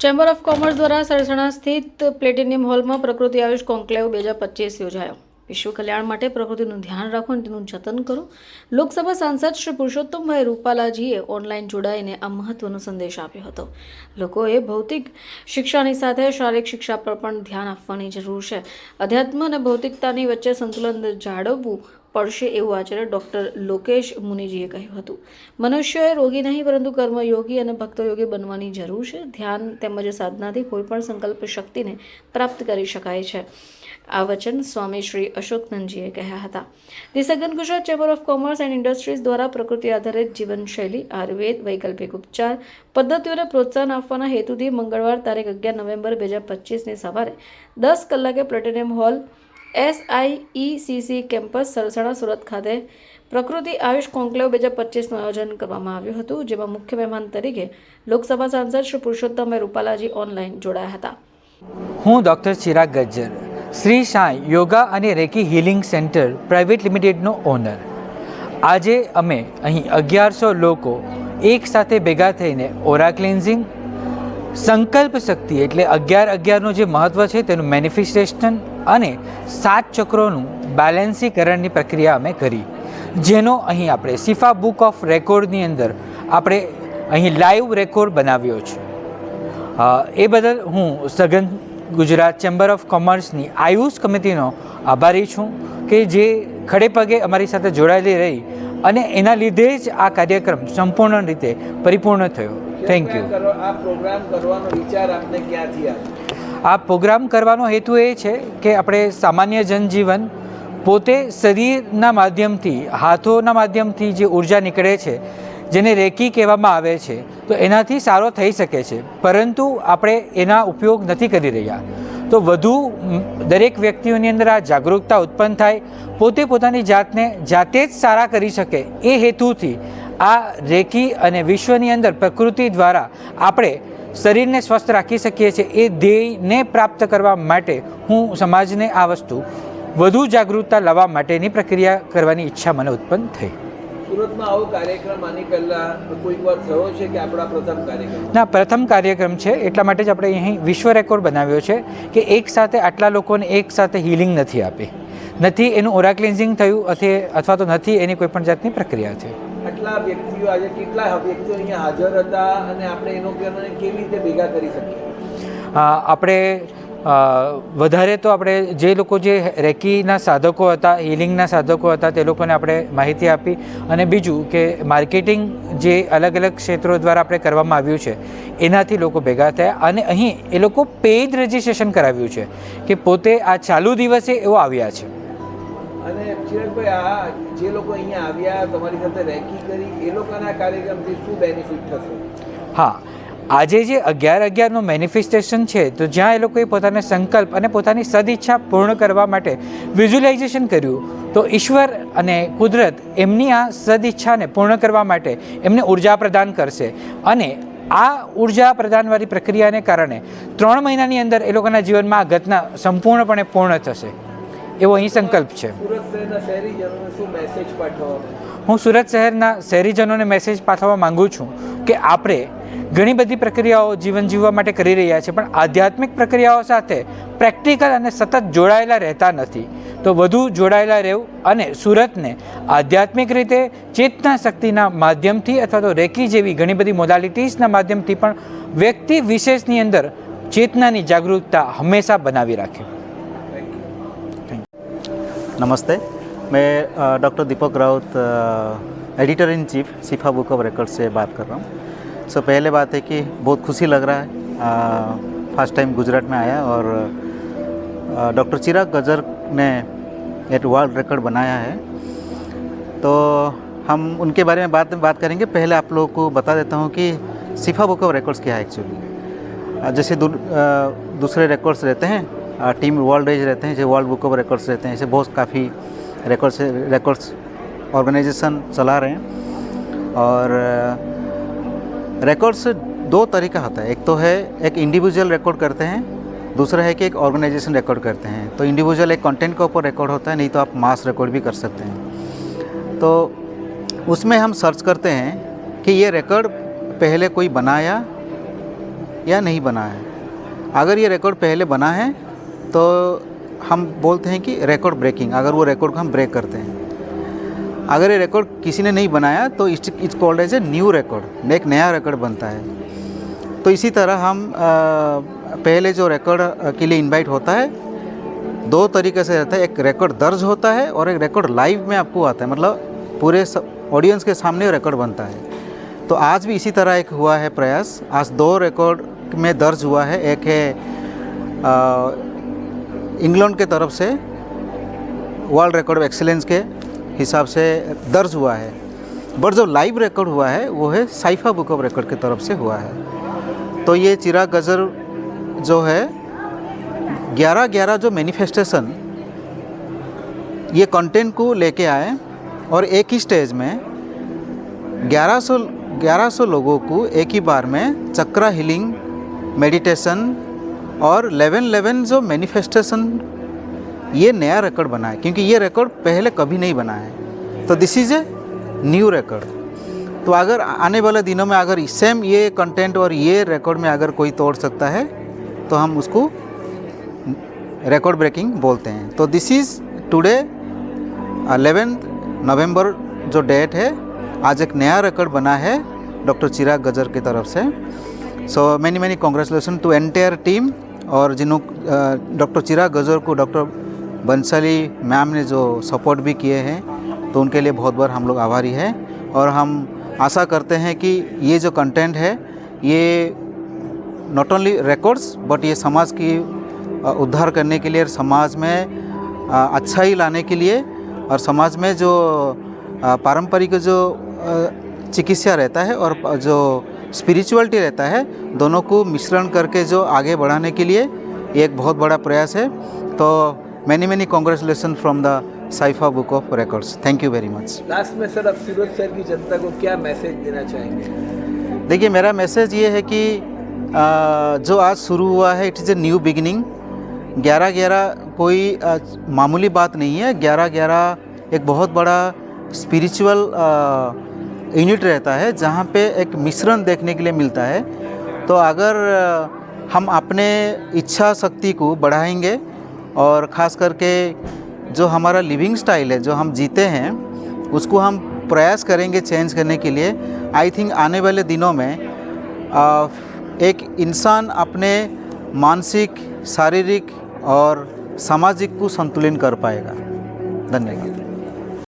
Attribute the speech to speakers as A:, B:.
A: Chamber of commerce દ્વારા સરસણા સ્થિત platinum હોલમાં પ્રકૃતિ આયુષ કોન્ક્લેવ બે હજાર પચીસ યોજાયો. વિશ્વ કલ્યાણ માટે પ્રકૃતિનું ધ્યાન રાખો અને તેનું જતન કરો. લોકસભા સાંસદ શ્રી પુરુષોત્તમભાઈ રૂપાલાજીએ ઓનલાઈન જોડાઈને આ મહત્વનો સંદેશ આપ્યો હતો. લોકોએ ભૌતિક શિક્ષાની સાથે શારીરિક શિક્ષા પર પણ ધ્યાન આપવાની જરૂર છે. અધ્યાત્મ અને ભૌતિકતાની વચ્ચે સંતુલન જાળવવું પડશે એવું આચાર્ય ડૉક્ટર લોકેશ મુનિજીએ કહ્યું હતું. મનુષ્યએ રોગી નહીં, પરંતુ કર્મયોગી અને ભક્તયોગી બનવાની જરૂર છે. ધ્યાન તેમજ સાધનાથી કોઈપણ સંકલ્પ શક્તિને પ્રાપ્ત કરી શકાય છે. આ વચન સ્વામી શ્રી અશોકનંદજીએ કહ્યા હતા. The Saghan Gujarat chamber of commerce and industries દ્વારા પ્રકૃતિ આધારિત જીવનશૈલી, આયુર્વેદ, વૈકલ્પિક ઉપચાર, પદ્ધતિઓને પ્રોત્સાહન આપવાના હેતુથી મંગળવાર તારીખ અગિયાર નવેમ્બર બે હજાર પચીસની સવારે દસ કલાકે platinum hall SIECC campus Sarsana Surat ખાતે પ્રકૃતિ આયુષ કોન્ક્લેવ બે હજાર પચીસનું આયોજન કરવામાં આવ્યું હતું, જેમાં મુખ્ય મહેમાન તરીકે લોકસભા સાંસદ શ્રી પુરુષોત્તમભાઈ રૂપાલાજી ઓનલાઈન જોડાયા હતા.
B: હું ડૉક્ટર ચિરાગ ગજ્જર, શ્રી સાંઈ યોગા અને રેકી હિલિંગ સેન્ટર પ્રાઇવેટ લિમિટેડનો ઓનર. આજે અમે અહીં અગિયારસો લોકો એકસાથે ભેગા થઈને ઓરા ક્લિન્ઝિંગ, સંકલ્પ શક્તિ એટલે અગિયાર અગિયારનું જે મહત્ત્વ છે તેનું મેનિફેસ્ટેશન અને સાત ચક્રોનું બેલેન્સીકરણની પ્રક્રિયા અમે કરી. જેનો અહીં આપણે સિફા બુક ઓફ રેકોર્ડની અંદર આપણે અહીં લાઈવ રેકોર્ડ બનાવ્યો છે. એ બદલ હું સઘન ગુજરાત ચેમ્બર ઓફ કોમર્સની આયુષ કમિટીનો આભારી છું કે જે ખડે પગે અમારી સાથે જોડાયેલી રહી અને એના લીધે જ આ કાર્યક્રમ સંપૂર્ણ રીતે પરિપૂર્ણ થયો. થેન્ક યુ
C: આ પ્રોગ્રામ કરવાનો વિચાર આપને ક્યાંથી આવ્યો?
B: આ પ્રોગ્રામ કરવાનો હેતુ એ છે કે આપણે સામાન્ય જનજીવન પોતે શરીરના માધ્યમથી, હાથોના માધ્યમથી જે ઊર્જા નીકળે છે, જેને રેકી કહેવામાં આવે છે, તો એનાથી સારો થઈ શકે છે. પરંતુ આપણે એના ઉપયોગ નથી કરી રહ્યા. તો વધુ દરેક વ્યક્તિઓની અંદર આ જાગૃતતા ઉત્પન્ન થાય, પોતે પોતાની જાતને જાતે જ સારા કરી શકે એ હેતુથી આ રેકી અને વિશ્વની અંદર પ્રકૃતિ દ્વારા આપણે શરીરને સ્વસ્થ રાખી શકીએ છીએ એ ધ્યેયને પ્રાપ્ત કરવા માટે હું સમાજને આ વસ્તુ વધુ જાગૃતતા લાવવા માટેની પ્રક્રિયા કરવાની ઈચ્છા મને ઉત્પન્ન થઈ.
C: સુરતમાં આવો કાર્યક્રમ આની પહેલાં કોઈક વાર થયો છે કે આપણા પ્રથમ કાર્યક્રમ?
B: ના પ્રથમ કાર્યક્રમ છે એટલા માટે જ આપણે અહીં વિશ્વ રેકોર્ડ બનાવ્યો છે કે એક સાથે આટલા લોકોને એક સાથે હિલિંગ નથી આપી. નથી એનું ઓરા ક્લિન્ઝિંગ થયું અથવા તો નથી એની કોઈ પણ જાતની પ્રક્રિયા છે.
C: આટલા વ્યક્તિઓ આજે કેટલા વ્યક્તિઓ અહીંયા હાજર હતા અને આપણે એનો કેવી રીતે ભેગા કરી શકીએ?
B: આપણે વધારે તો આપણે જે લોકો જે રેકીના સાધકો હતા, હિલિંગના સાધકો હતા, તે લોકોને આપણે માહિતી આપી. અને બીજું કે માર્કેટિંગ જે અલગ અલગ ક્ષેત્રો દ્વારા આપણે કરવામાં આવ્યું છે, એનાથી લોકો ભેગા થયા. અને અહીં એ લોકો પેઇડ રજિસ્ટ્રેશન કરાવ્યું છે, કે પોતે આ ચાલુ દિવસે એવો આવ્યા છે.
C: અને ચિરાગભાઈ આ જે લોકો અહીંયા આવ્યા, તમારી સાથે રેકી કરી, એ લોકોના કાર્યક્રમથી શું બેનિફિટ થશે?
B: હા, આજે જે અગિયાર અગિયારનું મેનિફેસ્ટેશન છે, તો જ્યાં એ લોકોએ પોતાનો સંકલ્પ અને પોતાની સદઈચ્છા પૂર્ણ કરવા માટે વિઝ્યુલાઇઝેશન કર્યું, તો ઈશ્વર અને કુદરત એમની આ સદઈચ્છાને પૂર્ણ કરવા માટે એમને ઊર્જા પ્રદાન કરશે. અને આ ઊર્જા પ્રદાનવાળી પ્રક્રિયાને કારણે ત્રણ મહિનાની અંદર એ લોકોના જીવનમાં આ ઘટના સંપૂર્ણપણે પૂર્ણ થશે. એવો અહીં સંકલ્પ છે. હું સુરત શહેરના શહેરીજનોને મેસેજ પાઠવવા માંગુ છું કે આપણે ઘણી બધી પ્રક્રિયાઓ જીવન જીવવા માટે કરી રહ્યા છે પણ આધ્યાત્મિક પ્રક્રિયાઓ સાથે પ્રેક્ટિકલ અને સતત જોડાયેલા રહેતા નથી. તો વધુ જોડાયેલા રહેવું અને સુરતને આધ્યાત્મિક રીતે ચેતના શક્તિના માધ્યમથી અથવા તો રેકી જેવી ઘણી બધી મોડાલિટીઝના માધ્યમથી પણ વ્યક્તિ વિશેષની અંદર ચેતનાની જાગૃતતા હંમેશા બનાવી રાખે.
D: नमस्ते। मैं doctor Deepak Raut editor in chief Shifa book of record से बात कर रहा हूँ। सो so, पहले बात है कि बहुत खुशी लग रहा है फ़र्स्ट टाइम गुजरात में आया और डॉक्टर चिराग गजर ने एक वर्ल्ड रिकॉर्ड बनाया है। तो हम उनके बारे में बात बात करेंगे। पहले आप लोगों को बता देता हूँ कि सिफा बुक ऑफ़ रिकॉर्ड्स क्या है एक्चुअली जैसे दूसरे रिकॉर्ड्स रहते हैं टीम वर्ल्ड रेज रहते हैं, जैसे वर्ल्ड बुक ऑफ़ रिकॉर्ड्स रहते हैं ऐसे बहुत काफ़ी रिकॉर्ड्स रिकॉर्ड्स ऑर्गेनाइजेशन चला रहे हैं। और रिकॉर्ड्स दो तरीका होता है। एक तो है, एक इंडिविजुअल रिकॉर्ड करते हैं, दूसरा है कि एक ऑर्गेनाइजेशन रिकॉर्ड करते हैं। तो इंडिविजुअल एक कंटेंट के ऊपर रिकॉर्ड होता है, नहीं तो आप मास रिकॉर्ड भी कर सकते हैं। तो उसमें हम सर्च करते हैं कि ये रिकॉर्ड पहले कोई बनाया या नहीं बना है। अगर ये रिकॉर्ड पहले बना है तो हम बोलते हैं कि रिकॉर्ड ब्रेकिंग अगर वो रिकॉर्ड को हम ब्रेक करते हैं। अगर ये रिकॉर्ड किसी ने नहीं बनाया तो it's called as a new record एक नया रिकॉर्ड बनता है। तो इसी तरह हम पहले जो रिकॉर्ड के लिए इनवाइट होता है, दो तरीके से रहता है। एक रिकॉर्ड दर्ज होता है और एक रिकॉर्ड लाइव में आपको आता है। मतलब पूरे ऑडियंस के सामने रिकॉर्ड बनता है। तो आज भी इसी तरह एक हुआ है प्रयास। आज दो रिकॉर्ड में दर्ज हुआ है। एक है इंग्लैंड के तरफ़ से वर्ल्ड रिकॉर्ड ऑफ़ एक्सीलेंस के हिसाब से दर्ज हुआ है। बट जो लाइव रिकॉर्ड हुआ है, वो है साइफा बुक ऑफ़ रिकॉर्ड की तरफ़ से हुआ है। तो ये चिराग गज़र जो है ग्यारह ग्यारह जो मैनिफेस्टेशन ये कंटेंट को लेके आए और एक ही स्टेज में 1100 1100 लोगों को एक ही बार में चक्रा हीलिंग मेडिटेशन और 11 11 जो मैनिफेस्टेशन ये नया रिकॉर्ड बना है, क्योंकि ये रिकॉर्ड पहले कभी नहीं बना है। तो this is a new record तो अगर आने वाले दिनों में अगर सेम ये कंटेंट और ये रिकॉर्ड में अगर कोई तोड़ सकता है तो हम उसको रिकॉर्ड ब्रेकिंग बोलते हैं। तो दिस इज़ टुडे 11 नवंबर जो डेट है, आज एक नया रिकॉर्ड बना है डॉक्टर चिराग गजर की तरफ़ से। So many many congratulation to entire team और जिन्हों डॉक्टर चिराग गजर को डॉक्टर बंसाली मैम ने जो सपोर्ट भी किए हैं तो उनके लिए बहुत बार हम लोग आभारी हैं। और हम आशा करते हैं कि ये जो कंटेंट है, ये नॉट ओनली रिकॉर्ड्स बट ये समाज की उद्धार करने के लिए और समाज में अच्छाई लाने के लिए और समाज में जो पारंपरिक जो चिकित्सा रहता है और जो स्पिरिचुअलिटी रहता है दोनों को मिश्रण करके जो आगे बढ़ाने के लिए एक बहुत बड़ा प्रयास है। तो many many congratulation from the Saifa book of records thank you very much
C: last में सर अब सूरज शहर की जनता को क्या मैसेज देना चाहेंगे?
D: देखिए मेरा मैसेज ये है कि जो आज शुरू हुआ है it is a new beginning ग्यारह ग्यारह कोई मामूली बात नहीं है। ग्यारह ग्यारह एक बहुत बड़ा स्पिरिचुअल यूनिट रहता है जहाँ पे एक मिश्रण देखने के लिए मिलता है। तो अगर हम अपने इच्छा शक्ति को बढ़ाएँगे और ख़ास करके जो हमारा लिविंग स्टाइल है, जो हम जीते हैं, उसको हम प्रयास करेंगे चेंज करने के लिए। आई थिंक आने वाले दिनों में एक इंसान अपने मानसिक, शारीरिक और सामाजिक को संतुलन कर पाएगा। धन्यवाद।